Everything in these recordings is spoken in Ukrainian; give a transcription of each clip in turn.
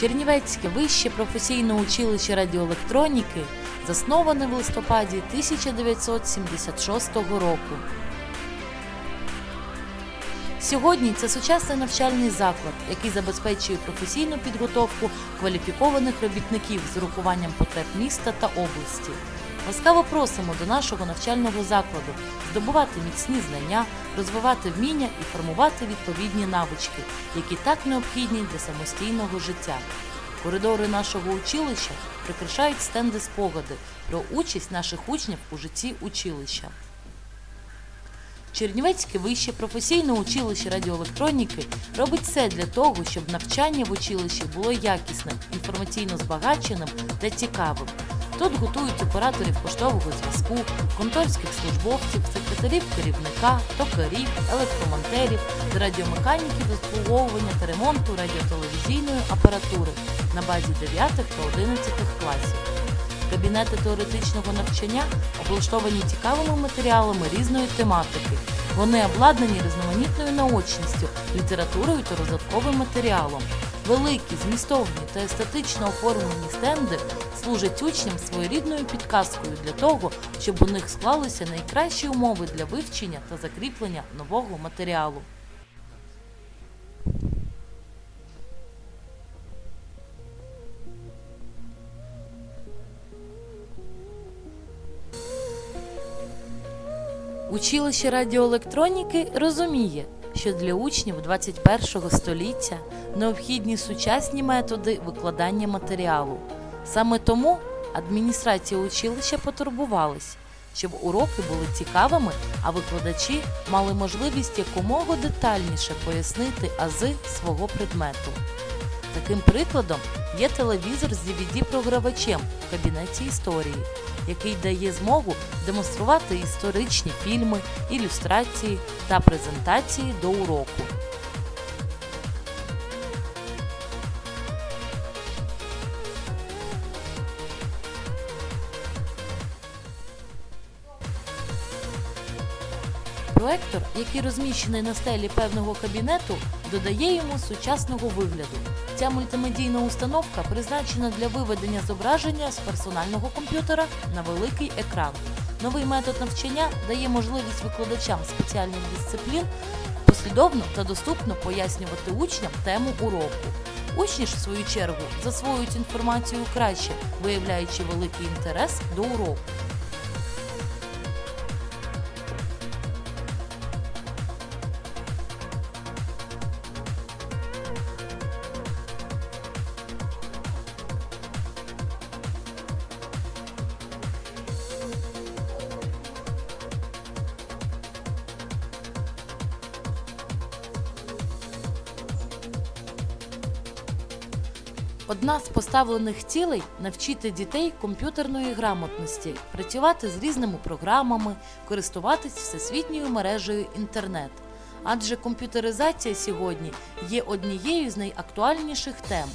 Чернівецьке вище професійне училище радіоелектроніки засноване в листопаді 1976 року. Сьогодні це сучасний навчальний заклад, який забезпечує професійну підготовку кваліфікованих робітників з урахуванням потреб міста та області. Ласкаво просимо до нашого навчального закладу здобувати міцні знання, розвивати вміння і формувати відповідні навички, які так необхідні для самостійного життя. Коридори нашого училища прикрашають стенди спогади про участь наших учнів у житті училища. Чернівецьке вище професійне училище радіоелектроніки робить все для того, щоб навчання в училищі було якісним, інформаційно збагаченим та цікавим. Тут готують операторів поштового зв'язку, конторських службовців, секретарів керівника, токарів, електромонтерів, радіомеханіків обслуговування та ремонту радіотелевізійної апаратури на базі 9 та 11 класів. Кабінети теоретичного навчання облаштовані цікавими матеріалами різної тематики. Вони обладнані різноманітною наочністю, літературою та розвитковим матеріалом. Великі, змістовні та естетично оформлені стенди служать учням своєрідною підказкою для того, щоб у них склалися найкращі умови для вивчення та закріплення нового матеріалу. Училище радіоелектроніки розуміє, що для учнів 21 століття необхідні сучасні методи викладання матеріалу. Саме тому адміністрація училища потурбувалась, щоб уроки були цікавими, а викладачі мали можливість якомога детальніше пояснити ази свого предмету. Таким прикладом є телевізор з DVD-програвачем в кабінеті історії, який дає змогу демонструвати історичні фільми, ілюстрації та презентації до уроку. Проектор, який розміщений на стелі певного кабінету, додає йому сучасного вигляду. Ця мультимедійна установка призначена для виведення зображення з персонального комп'ютера на великий екран. Новий метод навчання дає можливість викладачам спеціальних дисциплін послідовно та доступно пояснювати учням тему уроку. Учні ж, в свою чергу, засвоюють інформацію краще, виявляючи великий інтерес до уроку. Одна з поставлених цілей навчити дітей комп'ютерної грамотності, працювати з різними програмами, користуватись всесвітньою мережею інтернет. Адже комп'ютеризація сьогодні є однією з найактуальніших тем.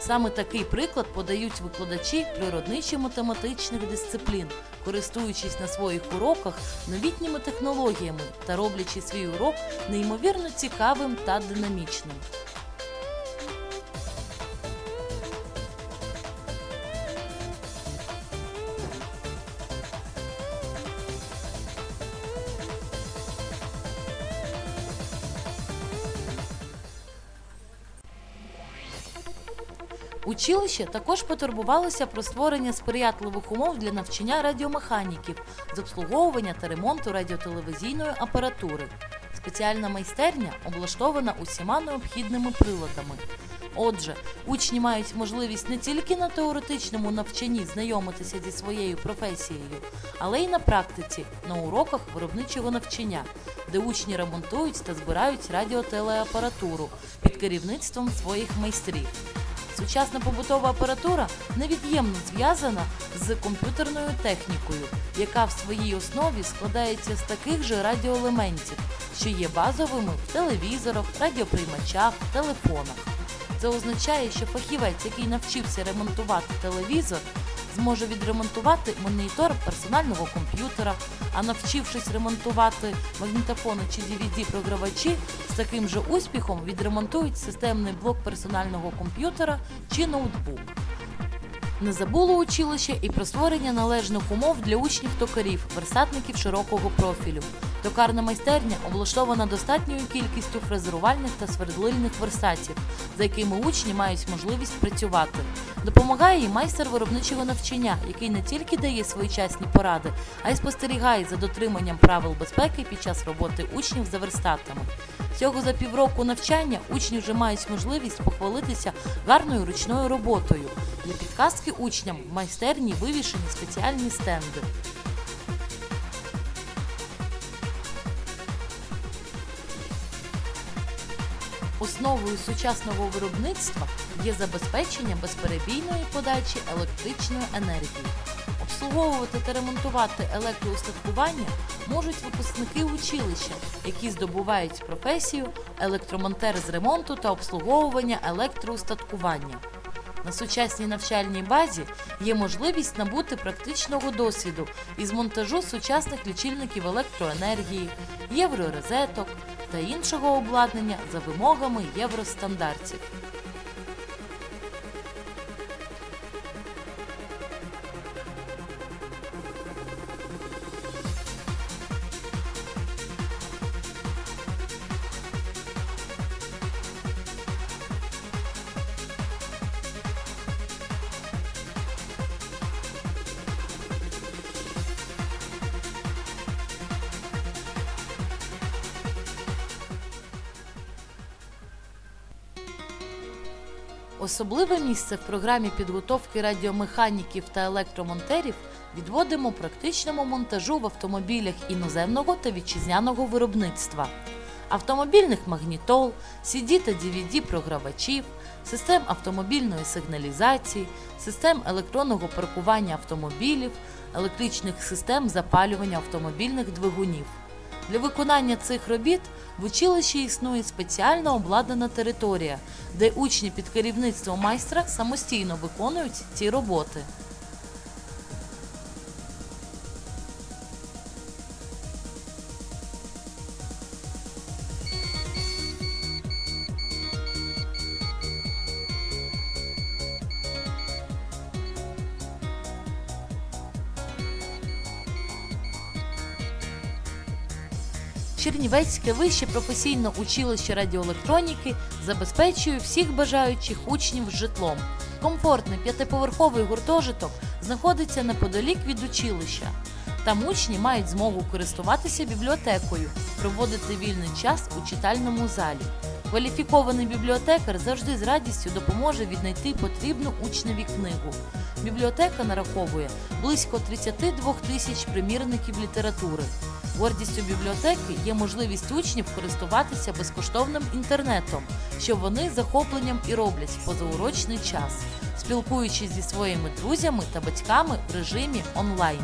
Саме такий приклад подають викладачі природничо-математичних дисциплін, користуючись на своїх уроках новітніми технологіями та роблячи свій урок неймовірно цікавим та динамічним. Училище також потурбувалося про створення сприятливих умов для навчання радіомеханіків з обслуговування та ремонту радіотелевізійної апаратури. Спеціальна майстерня облаштована усіма необхідними приладами. Отже, учні мають можливість не тільки на теоретичному навчанні знайомитися зі своєю професією, але й на практиці на уроках виробничого навчання, де учні ремонтують та збирають радіотелеапаратуру під керівництвом своїх майстрів. Сучасна побутова апаратура невід'ємно зв'язана з комп'ютерною технікою, яка в своїй основі складається з таких же радіоелементів, що є базовими в телевізорах, радіоприймачах, телефонах. Це означає, що фахівець, який навчився ремонтувати телевізор, зможе відремонтувати монітор персонального комп'ютера, а навчившись ремонтувати магнітофони чи DVD-програвачі, з таким же успіхом відремонтують системний блок персонального комп'ютера чи ноутбук. Не забуло училище і про створення належних умов для учнів токарів, верстатників широкого профілю. Токарна майстерня облаштована достатньою кількістю фрезерувальних та свердлильних верстатів, за якими учні мають можливість працювати. Допомагає і майстер виробничого навчання, який не тільки дає своєчасні поради, а й спостерігає за дотриманням правил безпеки під час роботи учнів за верстатами. Всього за півроку навчання учні вже мають можливість похвалитися гарною ручною роботою. Для підказки учням в майстерні вивішені спеціальні стенди. Основою сучасного виробництва є забезпечення безперебійної подачі електричної енергії. Обслуговувати та ремонтувати електроустаткування можуть випускники училища, які здобувають професію електромонтер з ремонту та обслуговування електроустаткування. На сучасній навчальній базі є можливість набути практичного досвіду із монтажу сучасних лічильників електроенергії, євророзеток та іншого обладнання за вимогами євростандартів. Особливе місце в програмі підготовки радіомеханіків та електромонтерів відводимо практичному монтажу в автомобілях іноземного та вітчизняного виробництва, автомобільних магнітол, CD та DVD програвачів, систем автомобільної сигналізації, систем електронного паркування автомобілів, електричних систем запалювання автомобільних двигунів. Для виконання цих робіт в училищі існує спеціально обладнана територія, де учні під керівництвом майстра самостійно виконують ці роботи. Чернівецьке вище професійне училище радіоелектроніки забезпечує всіх бажаючих учнів житлом. Комфортний п'ятиповерховий гуртожиток знаходиться неподалік від училища. Там учні мають змогу користуватися бібліотекою, проводити вільний час у читальному залі. Кваліфікований бібліотекар завжди з радістю допоможе віднайти потрібну учневі книгу. Бібліотека нараховує близько 32 тисяч примірників літератури. Гордістю бібліотеки є можливість учнів користуватися безкоштовним інтернетом, що вони захопленням і роблять в позаурочний час, спілкуючись зі своїми друзями та батьками в режимі онлайн.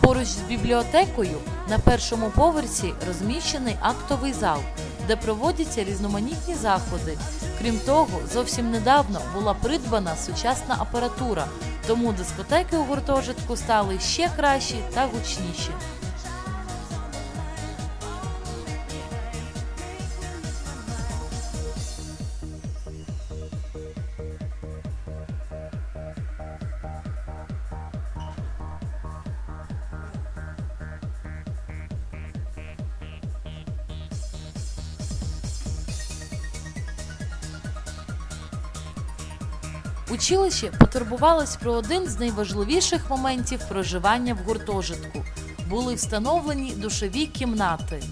Поруч з бібліотекою на першому поверсі розміщений актовий зал, де проводяться різноманітні заходи. Крім того, зовсім недавно була придбана сучасна апаратура, тому дискотеки у гуртожитку стали ще кращі та гучніші. Училище потурбувалось про один з найважливіших моментів проживання в гуртожитку. Були встановлені душові кімнати.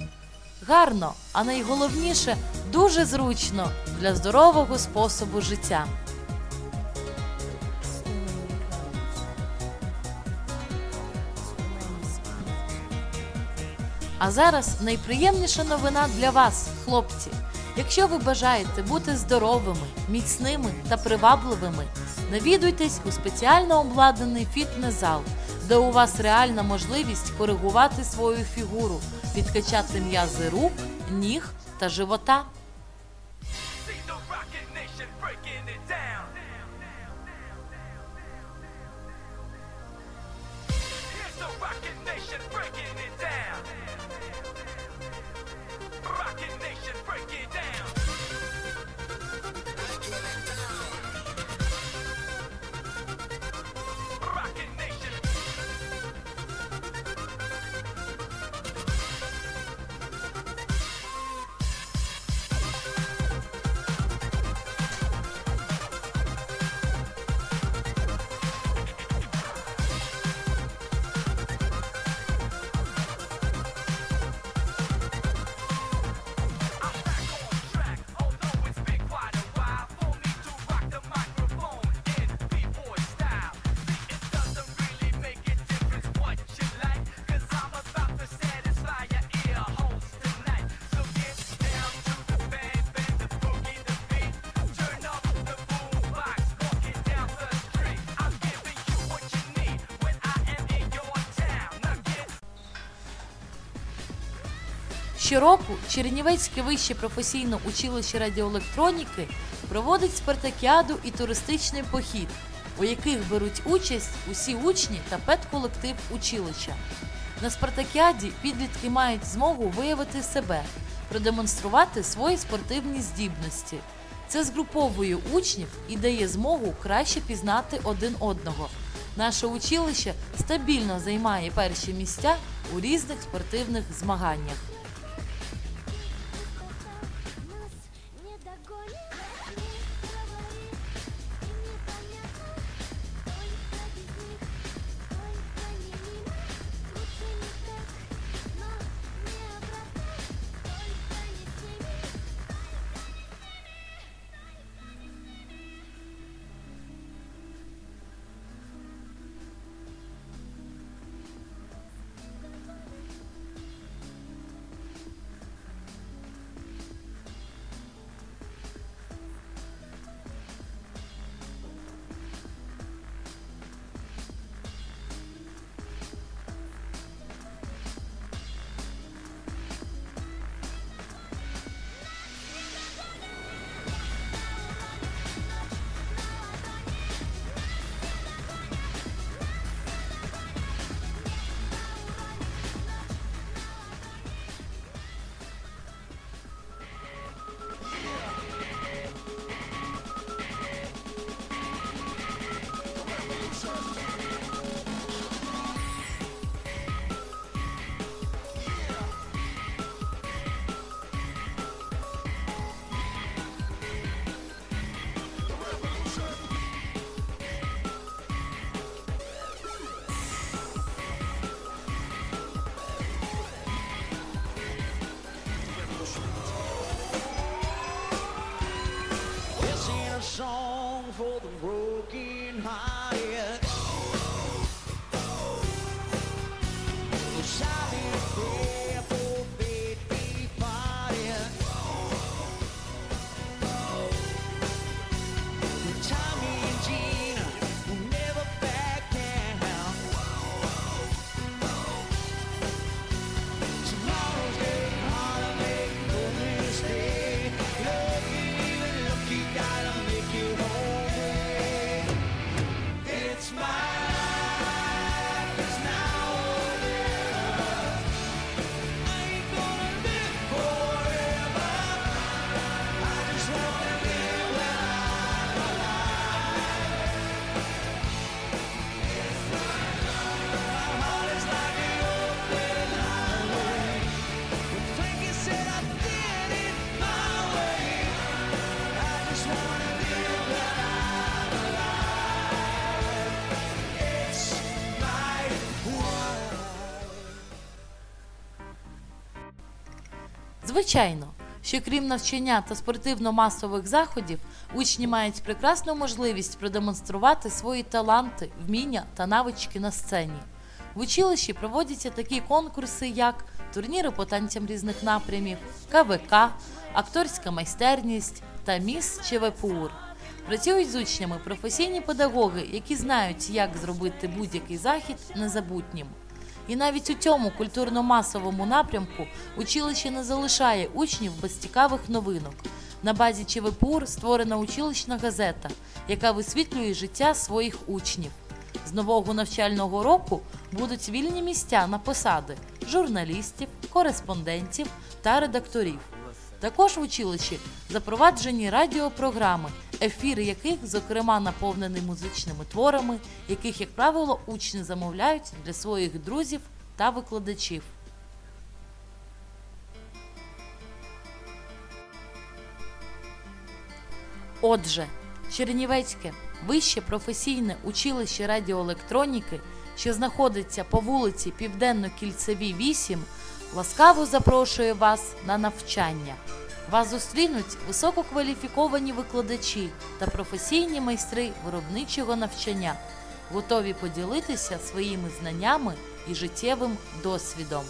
Гарно, а найголовніше дуже зручно для здорового способу життя. А зараз найприємніша новина для вас, хлопці. Якщо ви бажаєте бути здоровими, міцними та привабливими, Навідуйтесь у спеціально обладнаний фітнес-зал, де у вас реальна можливість коригувати свою фігуру, підкачати м'язи рук, ніг та живота. Breaking it Щороку Чернівецьке вище професійне училище радіоелектроніки проводить спартакіаду і туристичний похід, у яких беруть участь усі учні та педколектив училища. На спартакіаді підлітки мають змогу виявити себе, продемонструвати свої спортивні здібності. Це згруповує учнів і дає змогу краще пізнати один одного. Наше училище стабільно займає перші місця у різних спортивних змаганнях. For the broken Звичайно, що крім навчання та спортивно-масових заходів, учні мають прекрасну можливість продемонструвати свої таланти, вміння та навички на сцені. В училищі проводяться такі конкурси, як турніри по танцям різних напрямів, КВК, акторська майстерність та міс ЧВПУР. Працюють з учнями професійні педагоги, які знають, як зробити будь-який захід незабутнім. І навіть у цьому культурно-масовому напрямку училище не залишає учнів без цікавих новинок. На базі ЧВПУР створена училищна газета, яка висвітлює життя своїх учнів. З нового навчального року будуть вільні місця на посади журналістів, кореспондентів та редакторів. Також в училищі запроваджені радіопрограми, ефіри яких, зокрема, наповнені музичними творами, яких, як правило, учні замовляють для своїх друзів та викладачів. Отже, Чернівецьке вище професійне училище радіоелектроніки, що знаходиться по вулиці Південно-Кільцевій 8, ласкаво запрошує вас на навчання. Вас зустрінуть висококваліфіковані викладачі та професійні майстри виробничого навчання, готові поділитися своїми знаннями і життєвим досвідом.